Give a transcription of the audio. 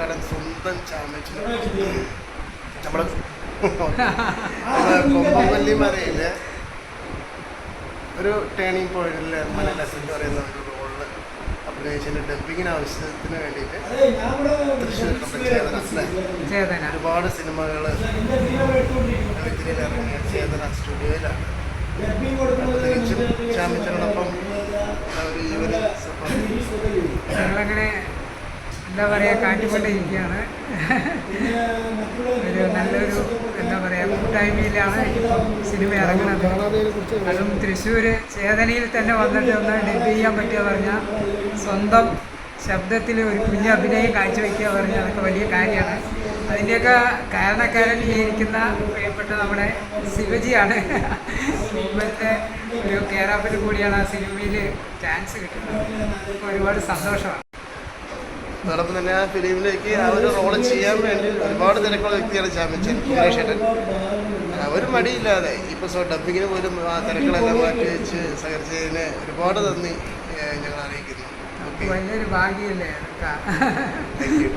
പാലക്കാടൻ സ്വന്തം ചാമ്പ്യൻഷിപ്പ് കൊമ്പപ്പള്ളി മലയിൽ ഒരു ടേണിംഗ് പോയിന്റിൽ എന്ന് പറയുന്ന ഒരു റോളിൽ അഭിനയിച്ചതിന്റെ ഡബിങ്ങിന് ആവശ്യത്തിന് വേണ്ടിയിട്ട് തൃശ്ശൂർ ചേതന ചേതന. ഒരുപാട് സിനിമകൾ ഇറങ്ങിയ ചേതന സ്റ്റുഡിയോയിലാണ് ചാമ്പ്യനോടൊപ്പം എന്താ പറയുക കാട്ടിക്കൊണ്ടിരിക്കുകയാണ്. ഒരു നല്ലൊരു എന്താ പറയുക കൂട്ടായ്മയിലാണ് ഇപ്പം സിനിമ ഇറങ്ങുന്നത്. അതും തൃശ്ശൂർ ചേതനയിൽ തന്നെ വന്നിട്ട് ഒന്ന് ഡബ് ചെയ്യാൻ പറ്റുക പറഞ്ഞാൽ സ്വന്തം ശബ്ദത്തിൽ ഒരു കുഞ്ഞ് അഭിനയം കാഴ്ചവെക്കുക പറഞ്ഞാൽ അതൊക്കെ വലിയ കാര്യമാണ്. അതിന്റെയൊക്കെ കാരണക്കാരൻ ഇരിക്കുന്ന പ്രിയപ്പെട്ട നമ്മുടെ ശിവജിയാണ്. മുമ്പത്തെ ഒരു കേറാപ്പിൽ കൂടിയാണ് ആ സിനിമയിൽ ചാൻസ് കിട്ടുന്നത്. ഒരുപാട് സന്തോഷമാണ്. അതോടൊപ്പം തന്നെ ആ ഫിലിമിലേക്ക് ആ ഒരു റോൾ ചെയ്യാൻ വേണ്ടി ഒരുപാട് തിരക്കുള്ള വ്യക്തിയാണ് ചാമ്പ്യൻ സുരേഷ് ഒരു മടിയില്ലാതെ ഇപ്പൊ സോ ഡബിങ്ങിന് പോലും ആ തിരക്കുകളെല്ലാം മാറ്റി വെച്ച് സഹകരിച്ചതിന് ഒരുപാട് നന്ദി ഞങ്ങൾ അറിയിക്കുന്നു. വലിയൊരു ഭാഗ്യമല്ലേ താങ്ക് യു.